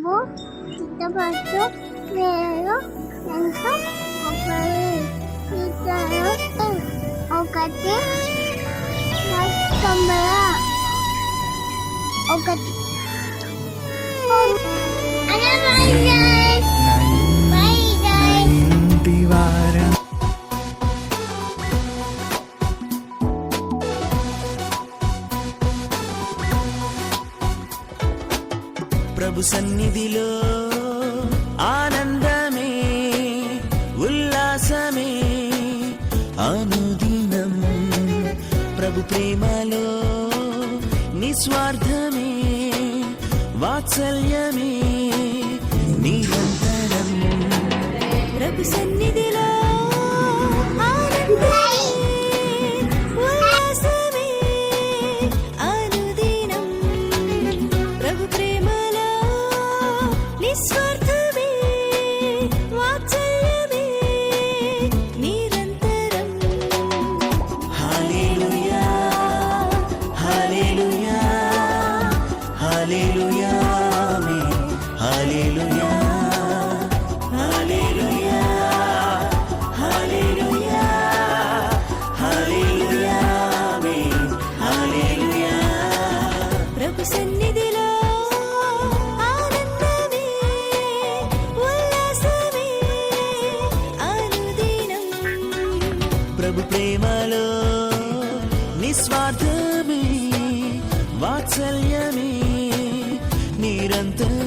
నువ్వు చిత్తపట్టు వేరు ఎంత ఒకటి ఒకటి తొంభై ఒకటి. ప్రభు సన్నిధిలో ఆనందమే ఉల్లాసమే అనుదినం. ప్రభు ప్రేమలో నిస్వార్థమే వాత్సల్యమే. హల్లెలూయా ఆమేన్ హల్లెలూయా హల్లెలూయా హల్లెలూయా హల్లెలూయా ఆమేన్ హల్లెలూయా ప్రభు సన్నిధిలో ఆనందమే, ఉల్లాసమే, అనుదినం. ప్రభు ప్రేమలో నిస్వార్థమే వాత్సల్యమే delante